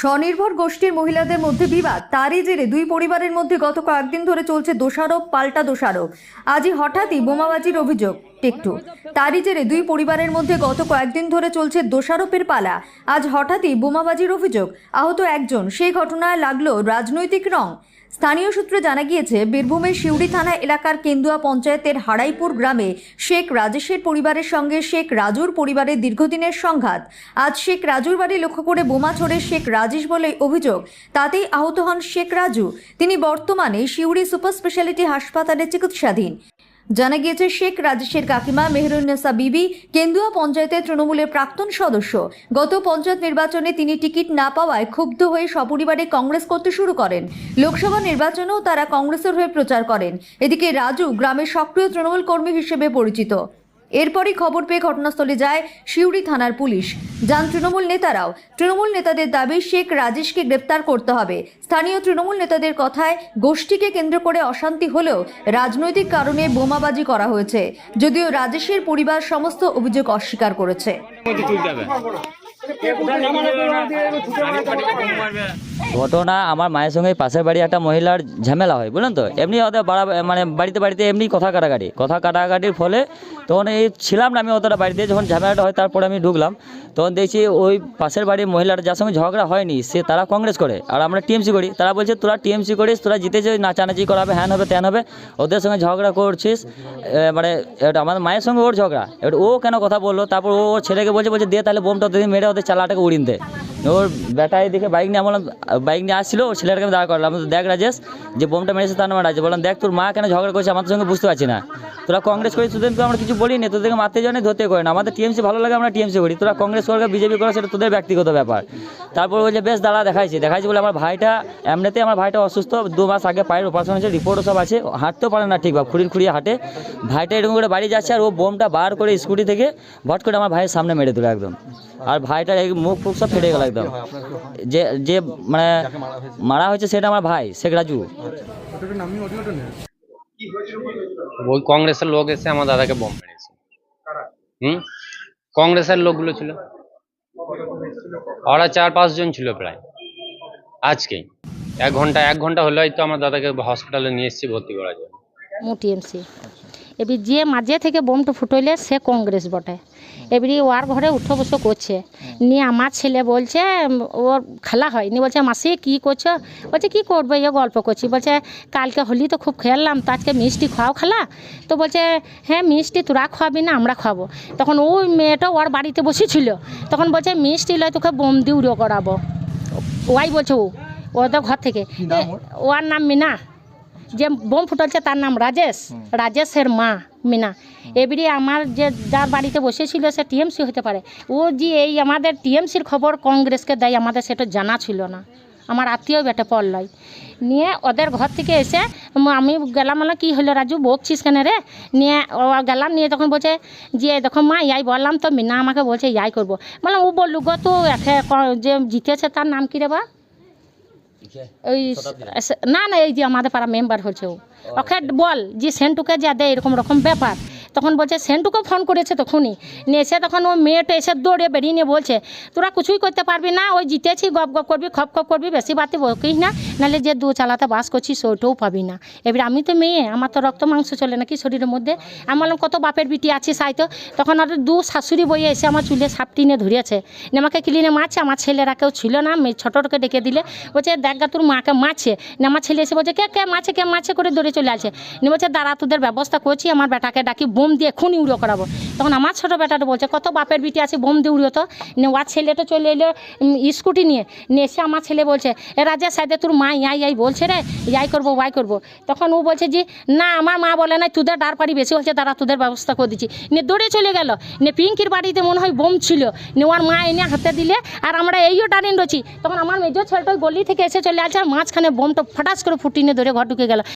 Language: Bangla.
স্বনির্ভর গোষ্ঠীর মহিলাদের মধ্যে বিবাদ। তারই জেরে দুই পরিবারের মধ্যে গত কয়েকদিন ধরে চলছে দোষারোপ, পাল্টা দোষারোপ। আজই হঠাৎই বোমাবাজির অভিযোগ টেকটু। তারই জেরে দুই পরিবারের মধ্যে গত কয়েকদিন ধরে চলছে দোষারোপের পালা। আজ হঠাৎই বোমাবাজির অভিযোগ। আহত একজন। সেই ঘটনায় লাগল রাজনৈতিক রং। স্থানীয় সূত্রে জানা গিয়েছে, বীরভূমের শিউড়ি থানা এলাকার কেন্দুয়া পঞ্চায়েতের হারাইপুর গ্রামে শেখ রাজেশের পরিবারের সঙ্গে শেখ রাজুর পরিবারের দীর্ঘদিনের সংঘাত। আজ শেখ রাজুর বাড়ি লক্ষ্য করে বোমা ছড়ে শেখ রাজেশ বলে অভিযোগ, তাতেই আহত হন শেখ রাজু। তিনি বর্তমানে শিউড়ি সুপার স্পেশালিটি হাসপাতালে চিকিৎসাধীন। জানা গিয়েছে, শেখ রাজেশের কাকিমা মেহরুন্নেসা বিবি কেন্দুয়া পঞ্চায়েতের তৃণমূলের প্রাক্তন সদস্য। গত পঞ্চায়েত নির্বাচনে তিনি টিকিট না পাওয়ায় ক্ষুব্ধ হয়ে সপরিবারে কংগ্রেস করতে শুরু করেন। লোকসভা নির্বাচনেও তারা কংগ্রেসের হয়ে প্রচার করেন। এদিকে রাজু গ্রামের সক্রিয় তৃণমূল কর্মী হিসেবে পরিচিত। এরপরই খবর পেয়ে ঘটনাস্থলে যায় শিউড়ি থানার পুলিশ। যান তৃণমূল নেতারাও। তৃণমূল নেতাদের দাবি শেখ রাজেশকে গ্রেপ্তার করতে হবে। স্থানীয় তৃণমূল নেতাদের কথায় গোষ্ঠীকে কেন্দ্র করে অশান্তি হলেও রাজনৈতিক কারণে বোমাবাজি করা হয়েছে। যদিও রাজেশের পরিবার সমস্ত অভিযোগ অস্বীকার করেছে। ঘটনা আমার মায়ের সঙ্গে পাশের বাড়ি একটা মহিলার ঝামেলা হয়, বুঝলেন তো? এমনি ওদের বাড়া মানে বাড়িতে বাড়িতে এমনি কথা কাটাকাটি। কথা কাটাকাটির ফলে তখন এই ছিলাম না আমি অতটা বাড়িতে, যখন ঝামেলাটা হয় তারপরে আমি ঢুকলাম। তখন দেখছি ওই পাশের বাড়ির মহিলার যার সঙ্গে ঝগড়া হয়নি, সে তারা কংগ্রেস করে। আর আমরা টিএমসি করি। তারা বলছে, তোরা টিএমসি করিস, তোরা জিতেছে নাচানাচি করা হবে হ্যান হবে, ত্যান হবে, ওদের সঙ্গে ঝগড়া করছিস। মানে আমার মায়ের সঙ্গে ওর ঝগড়া। এবার ও কেন কথা বলল? তারপর ও ওর ছেলেকে বলছে বলছে, দে তাহলে বোমটা ওদের মেরে ওদের চালাটাকে উড়িন দে। ওর বেটাই দেখে বাইক নিয়ে বললাম বাইক নিয়ে আসছিল, ওর ছেলেটাকে আমি দাঁড় করলাম। দেখ রাজেশ, যে বোমটা মেরেছে তার নাম রাজেশ। বললাম, দেখ তোর মা কেন ঝগড়া করছে আমাদের সঙ্গে বুঝতে পারছি না। তোরা কংগ্রেস করে করিস তোদেরকে আমরা কিছু বলি না তোদেরকে মারতে যাও না ধরতে করে না। আমাদের টিএমসি ভালো লাগে, আমরা টিএমসি করি। তোরা কংগ্রেস করবে বিজেপি করে, সেটা তোদের ব্যক্তিগত ব্যাপার। তারপর বলছে, বেশ, দাঁড়া, দেখাইছি। দেখাইছি বলে আমার ভাইটা, এমনিতেই আমার ভাইটা অসুস্থ, দু মাস আগে পায়ের অপারেশন হয়েছে রিপোর্টও সব আছে, হাঁটতেও পারে না ঠিকভাবে, খুঁড়িয়ে খুঁড়িয়ে হাঁটে। ভাইটা এরকম করে বাড়ি যাচ্ছে, আর ও বোমটা বার করে স্কুটি থেকে, ভট করে আমার ভাইয়ের সামনে মেরে দিল একদম। আর ভাইটার মুখ ফুক সব ফেটে গেল যে যে মানে মারা হয়েছে। সেটা আমার ভাই শেখ রাজু। ওই কংগ্রেসের লোক এসে আমার দাদাকে বোম মেরেছে। হুম? কংগ্রেসের লোকগুলো ছিল। ওরা চার পাঁচজন ছিল প্রায়। আজকেই এক ঘণ্টা এক ঘণ্টা হলো তো আমার দাদাকে হসপিটালে নিয়ে এসেছি ভর্তি করার জন্য। টিএমসি এবার যে মাঝে থেকে বোমটা ফুটইলে সে কংগ্রেস বটে। এবারে ওর ঘরে উঠো বসো করছে। নিয়ে আমার ছেলে বলছে ওর খেলা হয় নিয়ে বলছে মাসি কি করছ? বলছে কি করব? এই গল্প করছি। বলছে কালকে হোলি তো খুব খেললাম তো আজকে মিষ্টি খাও খালা? তো বলছে হ্যাঁ মিষ্টি তোরা খাওয়াবি না আমরা খাব। তখন ওই মেয়েটা ওর বাড়িতে বসেছিল। তখন বলছে মিষ্টি লয় তোকে বোম দিয়ে উড়ো করাবো ওয়াই বলছে ও ওদের ঘর থেকে। এ, ওর নাম মিনা। যে বোম ফুটাচ্ছে তার নাম রাজেশ। রাজেশের মা মিনা। এবারে আমার যে যার বাড়িতে বসেছিল সে টিএমসি হতে পারে। ও যে এই আমাদের টিএমসির খবর কংগ্রেসকে দেয় আমাদের সেটা জানা ছিল না। আমার আত্মীয় বেটে পড়লয় নিয়ে ওদের ঘর থেকে এসে আমি গেলাম মানে কী হলো রাজু বকছিস কেন রে? নিয়ে ও গেলাম নিয়ে তখন বলছে যে দেখো মা ইয়াই বললাম তো মিনা আমাকে বলছে ইয়াই করব। বললাম ও বললু গো তো যে জিতেছে তার নাম কী রে বা ওই না না এই যে আমাদের পাড়া মেম্বার হয়েছে ও। ওকে বল যে সেন্টুকে যা দেয় এরকম রকম ব্যাপার। তখন বলছে সেন্টুকে ফোন করেছে তখনই। নিয়ে এসে তখন ও মেয়েটা এসে দৌড়ে বেরিয়ে নিয়ে বলছে তোরা কিছুই করতে পারবি না ওই জিতেছি গপ গপ করবি খপ খপ করবি বেশি বাতি বকিস না নাহলে যে দু চালাতে বাস করছিস ওইটাও পাবি না। এবার আমি তো মেয়ে, আমার তো রক্ত মাংস চলে নাকি শরীরের মধ্যে। আমি বললাম কত বাপের বিটি আছিস হয়তো তখন ওদের দু শাশুড়ি বইয়ে এসে আমার চুলে সাপ নিয়ে ধরিয়েছে। আমাকে ক্লিনে মারছে, আমার ছেলেরা কেউ ছিল না। মেয়ে ছোটোটাকে ডেকে দিলে। বলছে, দেখ তোর মাকে মাছে নিয়ে আমার ছেলে এসে বলছে, কে কে মাছে কে মাছে করে দৌড়ে চলে আসে। বলছে দাঁড়া তোদের ব্যবস্থা করছি। আমার বেটাকে ডাকি, বোম দিয়ে খুনি উড়ো করাবো। তখন আমার ছোটো বেটাটা বলছে, কত বাপের বিটি আছে, বোম দিয়ে উড়িও তো। ওর ছেলেটা চলে এলো স্কুটি নিয়ে। নিয়ে এসে আমার ছেলে বলছে, এ রাজা সাইদে তোর মা ইয়াই ইয়াই বলছে রে, ইয়াই করব, ওয়াই করব। তখন ও বলছে যে, না, আমার মা বলে না তোদের ডার পাড়ি বেশি হচ্ছে, তারা তোদের ব্যবস্থা করে দিচ্ছি। নিয়ে দৌড়ে চলে গেল। নিয়ে পিঙ্কির বাড়িতে মনে হয় বোম ছিল। নিয়ে ওর মা এনে হাতে দিলে, আর আমরা এইও ডারিন রয়েছি তখন আমার মেজর ছেলেটা গলি থেকে এসে চলে আসছে আর মাঝখানে বোমটা ফটাস করে ফুটিয়ে নিয়ে ধরে ঘর ঢুকে গেল।